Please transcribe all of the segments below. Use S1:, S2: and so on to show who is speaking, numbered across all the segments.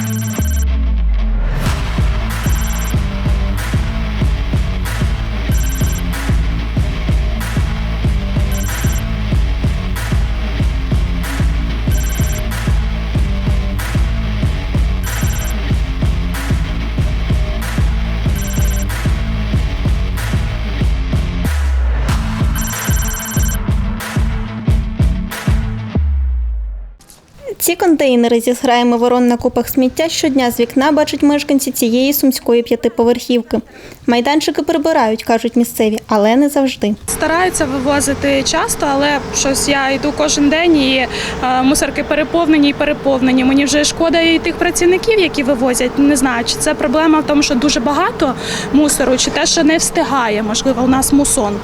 S1: Thank you. Ці контейнери зі зграями ворон на купах сміття щодня з вікна бачать мешканці цієї сумської п'ятиповерхівки. Майданчики прибирають, кажуть місцеві, але не завжди.
S2: Стараються вивозити часто, але щось я йду кожен день і е, мусорки переповнені і переповнені. Мені вже шкода і тих працівників, які вивозять. Не знаю, чи це проблема в тому, що дуже багато мусору, чи те, що не встигає. Можливо, у нас мусон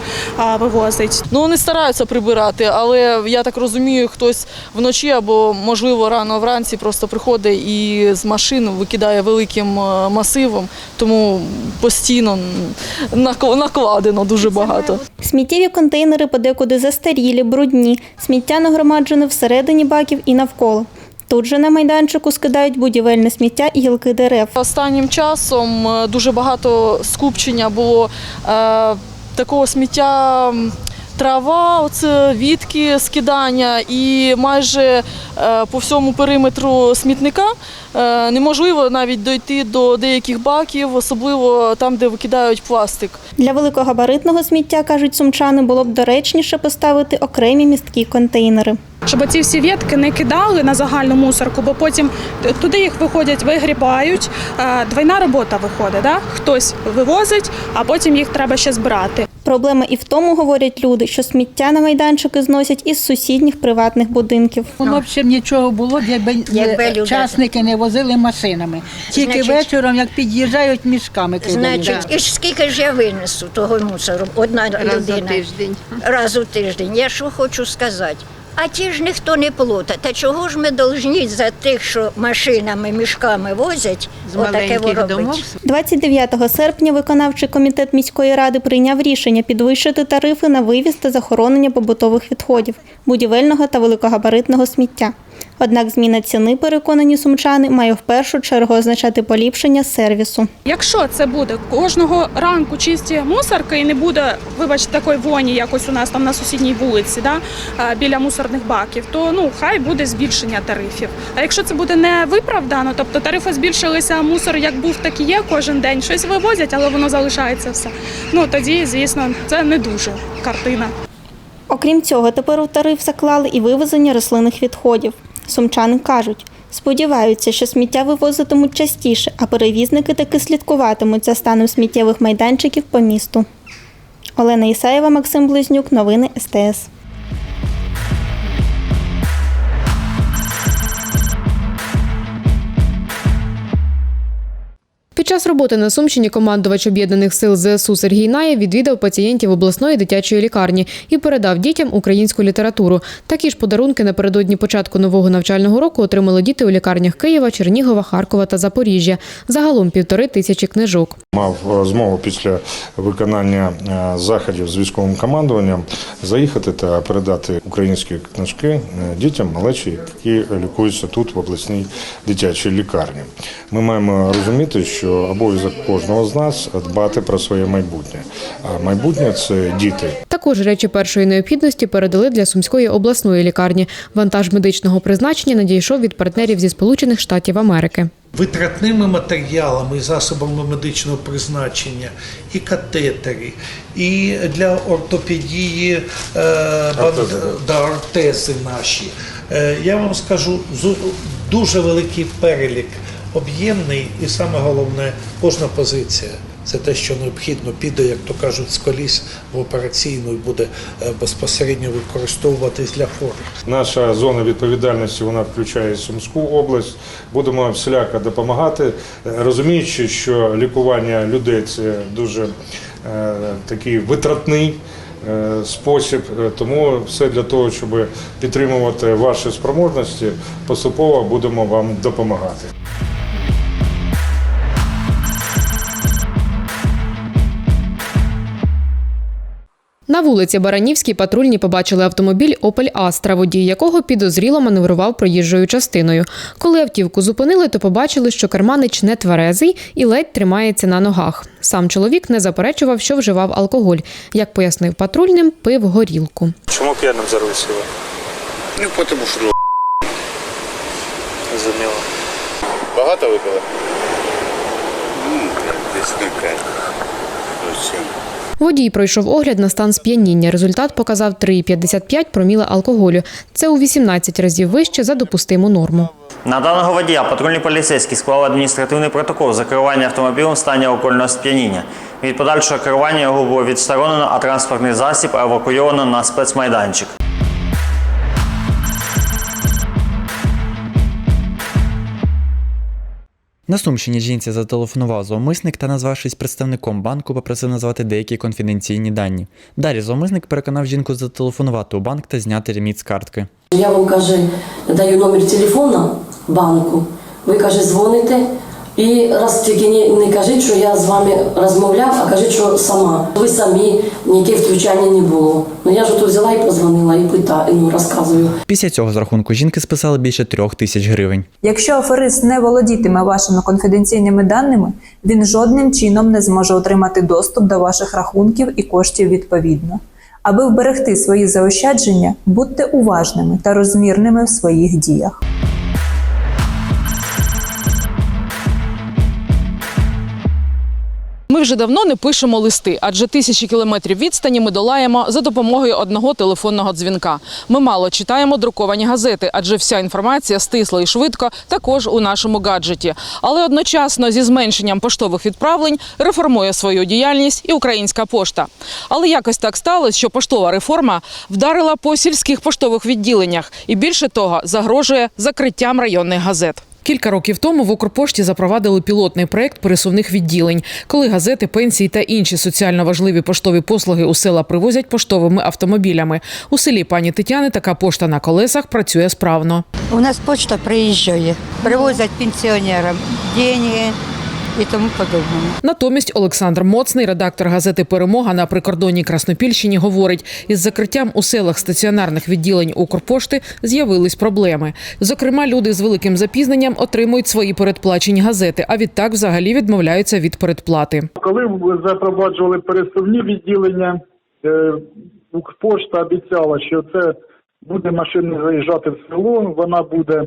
S2: вивозить.
S3: Ну, вони стараються прибирати, але я так розумію, хтось вночі або, можливо, рано вранці просто приходить і з машин викидає великим е, масивом, тому постійно нак- накладено дуже багато.
S1: Сміттєві контейнери подекуди застарілі, брудні, сміття нагромаджене всередині баків і навколо. Тут же на майданчику скидають будівельне сміття і гілки дерев.
S3: Останнім часом е, дуже багато скупчення було е, такого сміття. Трава, оце відки скидання, і майже е, по всьому периметру смітника е, неможливо навіть дойти до деяких баків, особливо там, де викидають пластик.
S1: Для великогабаритного сміття, кажуть сумчани, було б доречніше поставити окремі місткі контейнери.
S2: Щоб ці всі ветки не кидали на загальну мусорку, бо потім туди їх виходять, вигрібають. Е, Двойна робота виходить. Да? Хтось вивозить, а потім їх треба ще збирати.
S1: Проблема і в тому, говорять люди, що сміття на майданчики зносять із сусідніх приватних будинків.
S4: Воно б ще нічого було, якби,
S5: Якби
S4: е, не возили машинами. Тільки
S5: Значить-
S4: вечором, як під'їжджають, мішками кидають.
S5: Значить, і ж скільки ж я винесу того мусору? Одна людина.
S6: тиждень.
S5: Раз у тиждень. Я що хочу сказати. А ті ж ніхто не плутає. Та чого ж ми повинні за тих, що машинами, мішками возять,
S6: З
S5: отаке робити?
S6: домов
S1: 29 серпня виконавчий комітет міської ради прийняв рішення підвищити тарифи на вивіз та захоронення побутових відходів, будівельного та великогабаритного сміття. Однак зміна ціни, переконані сумчани, має в першу чергу означати поліпшення сервісу.
S2: Якщо це буде кожного ранку чисті мусорки і не буде, вибачте, такої воні, як ось у нас там на сусідній вулиці, да, біля мусорних баків, то ну хай буде збільшення тарифів. А якщо це буде не виправдано, тобто тарифи збільшилися, а мусор як був, так і є кожен день. Щось вивозять, але воно залишається все. Ну тоді, звісно, це не дуже картина.
S1: Окрім цього, тепер у тариф заклали і вивезення рослинних відходів. Сумчани кажуть, сподіваються, що сміття вивозитимуть частіше, а перевізники таки слідкуватимуть за станом сміттєвих майданчиків по місту. Олена Ісаєва, Максим Близнюк, новини СТС.
S7: Під час роботи на Сумщині командувач об'єднаних сил ЗСУ Сергій Наєв відвідав пацієнтів обласної дитячої лікарні і передав дітям українську літературу. Такі ж подарунки напередодні початку нового навчального року отримали діти у лікарнях Києва, Чернігова, Харкова та Запоріжжя. Загалом півтори тисячі книжок.
S8: Мав е, змогу після виконання е, заходів з військовим командуванням заїхати та передати українські книжки е, дітям малечі, які лікуються тут в обласній дитячій лікарні. Ми маємо розуміти, що обов'язок кожного з нас дбати про своє майбутнє. А майбутнє це діти.
S7: Також речі першої необхідності передали для Сумської обласної лікарні. Вантаж медичного призначення надійшов від партнерів зі Сполучених Штатів Америки.
S9: витратними матеріалами і засобами медичного призначення, і катетери, і для ортопедії е,
S8: Ортези.
S9: да, ортези наші. Е, я вам скажу, дуже великий перелік, об'ємний, і саме головне, кожна позиція. Це те, що необхідно, піде, як то кажуть, з коліс в операційну і буде е, безпосередньо використовуватись для хворих.
S8: Наша зона відповідальності вона включає Сумську область. Будемо всіляко допомагати, е, розуміючи, що лікування людей це дуже е, такий витратний. е, Спосіб, тому все для того, щоб підтримувати ваші спроможності, поступово будемо вам допомагати.
S7: На вулиці Баранівській патрульні побачили автомобіль Opel Astra, водій якого підозріло маневрував проїжджою частиною. Коли автівку зупинили, то побачили, що керманич не тверезий і ледь тримається на ногах. Сам чоловік не заперечував, що вживав алкоголь. Як пояснив патрульним, пив горілку.
S6: Чому п'яним за?
S10: Ну, потому що ну,
S6: Зрозуміло.
S10: багато випили? Ну, десь кілька. Ось.
S7: Водій пройшов огляд на стан сп'яніння. Результат показав 3,55 проміла алкоголю. Це у 18 разів вище за допустиму норму.
S11: На даного водія патрульні поліцейські склали адміністративний протокол за керування автомобілем в стані алкогольного сп'яніння. Від подальшого керування його було відсторонено, а транспортний засіб евакуйовано на спецмайданчик.
S12: На Сумщині жінці зателефонував зловмисник та, назвавшись представником банку, попросив назвати деякі конфіденційні дані. Далі зловмисник переконав жінку зателефонувати у банк та зняти ліміт з картки.
S13: Я вам каже, даю номер телефона банку. Ви каже, дзвоните. І раз тільки не, не кажіть, що я з вами розмовляв, а кажіть, що сама. Ви самі ніяке втручання не було. Ну я ж тут взяла і позвонила, і питаю, ну розказую.
S12: Після цього з рахунку жінки списали більше трьох тисяч гривень.
S14: Якщо аферист не володітиме вашими конфіденційними даними, він жодним чином не зможе отримати доступ до ваших рахунків і коштів відповідно. Аби вберегти свої заощадження, будьте уважними та розмірними в своїх діях.
S3: Вже давно не пишемо листи, адже тисячі кілометрів відстані ми долаємо за допомогою одного телефонного дзвінка. Ми мало читаємо друковані газети, адже вся інформація стисла і швидко також у нашому гаджеті. Але одночасно зі зменшенням поштових відправлень реформує свою діяльність і українська пошта. Але якось так сталося, що поштова реформа вдарила по сільських поштових відділеннях і більше того загрожує закриттям районних газет. Кілька років тому в Укрпошті запровадили пілотний проект пересувних відділень, коли газети, пенсії та інші соціально важливі поштові послуги у села привозять поштовими автомобілями. У селі пані Тетяни така пошта на колесах працює справно.
S13: У нас почта приїжджає, привозять пенсіонерам гроші і тому подобне.
S3: Натомість Олександр Моцний, редактор газети Перемога на прикордонній Краснопільщині, говорить: із закриттям у селах стаціонарних відділень Укрпошти з'явились проблеми. Зокрема, люди з великим запізненням отримують свої передплачені газети, а відтак взагалі відмовляються від передплати.
S6: Коли запроваджували пересувні відділення, е, Укрпошта обіцяла, що це буде машина заїжджати в село, вона буде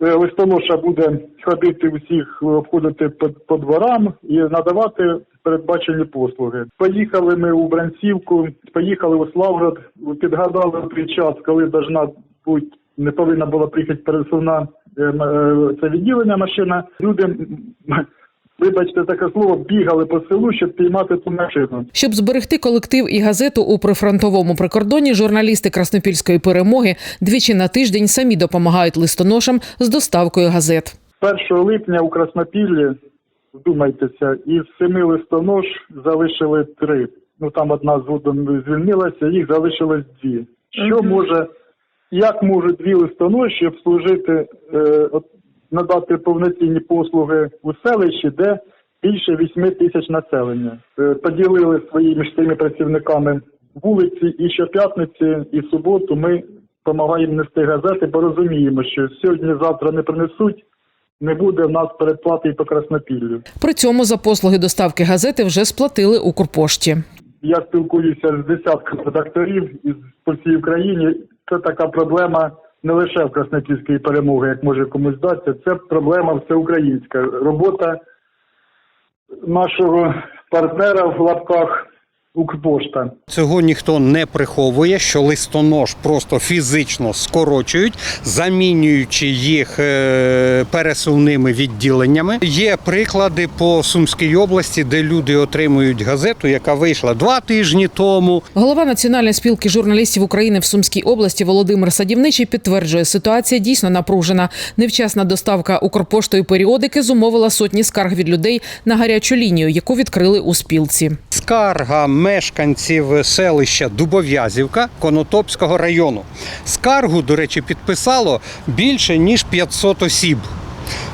S6: листоноша буде ходити всіх, обходити по, по дворам і надавати передбачені послуги. Поїхали ми у Бранцівку, поїхали у Славгород, підгадали той час, коли должна бути не повинна була приїхати пересувна е, е, це відділення машина. Люди вибачте таке слово, бігали по селу, щоб піймати ту машину.
S3: Щоб зберегти колектив і газету у прифронтовому прикордоні, журналісти Краснопільської перемоги двічі на тиждень самі допомагають листоношам з доставкою газет.
S6: 1 липня у Краснопіллі, вдумайтеся, із семи листонож залишили три. Ну там одна згодом звільнилася, їх залишилось дві. Що може, як можуть дві листоноші обслужити, е, от, надати повноцінні послуги у селищі, де більше 8 тисяч населення? Е, поділили свої між цими працівниками вулиці, і щоп'ятниці, і в суботу ми допомагаємо нести газети, бо розуміємо, що сьогодні-завтра не принесуть. Не буде в нас передплати і по Краснопіллю.
S3: При цьому за послуги доставки газети вже сплатили Укрпошті.
S6: Я спілкуюся з десятками редакторів із по всій Україні. Це така проблема не лише в Краснопільській перемоги, як може комусь здатися. Це проблема всеукраїнська. Робота нашого партнера в лапках Укрпошта.
S10: Цього ніхто не приховує, що листонож просто фізично скорочують, замінюючи їх е, пересувними відділеннями. Є приклади по Сумській області, де люди отримують газету, яка вийшла два тижні тому.
S3: Голова Національної спілки журналістів України в Сумській області Володимир Садівничий підтверджує, ситуація дійсно напружена. Невчасна доставка Укрпоштою періодики зумовила сотні скарг від людей на гарячу лінію, яку відкрили у спілці.
S10: Скарга мешканців селища Дубов'язівка Конотопського району. Скаргу, до речі, підписало більше ніж 500 осіб.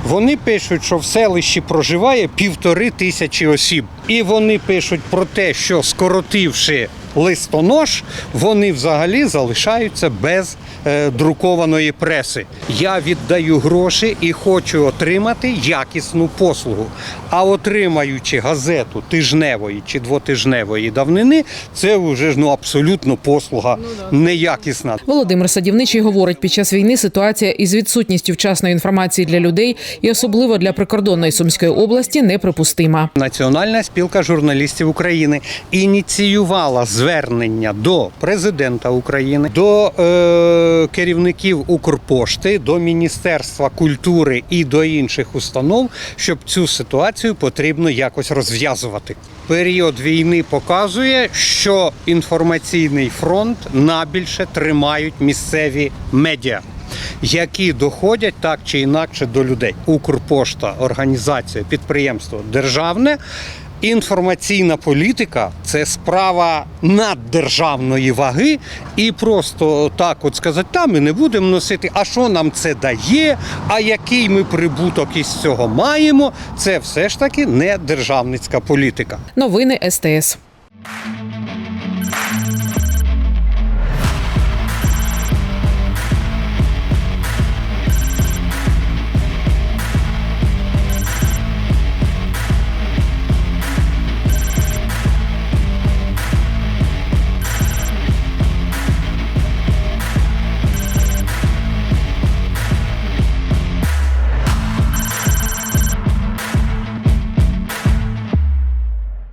S10: Вони пишуть, що в селищі проживає півтори тисячі осіб. І вони пишуть про те, що скоротивши листонож, вони взагалі залишаються без е, друкованої преси. Я віддаю гроші і хочу отримати якісну послугу. А отримаючи газету тижневої чи двотижневої давнини, це вже ж ну абсолютно послуга неякісна.
S15: Володимир Садівничий говорить, під час війни ситуація із відсутністю вчасної інформації для людей і особливо для прикордонної Сумської області неприпустима.
S10: Національна спілка журналістів України ініціювала звернення до президента України, до е, керівників Укрпошти, до Міністерства культури і до інших установ, щоб цю ситуацію потрібно якось розв'язувати. Період війни показує, що інформаційний фронт набільше тримають місцеві медіа. Які доходять так чи інакше до людей. Укрпошта, організація, підприємство державне. Інформаційна політика це справа наддержавної ваги, і просто так от сказати, та ми не будемо носити, а що нам це дає, а який ми прибуток із цього маємо, це все ж таки не державницька політика.
S15: Новини СТС.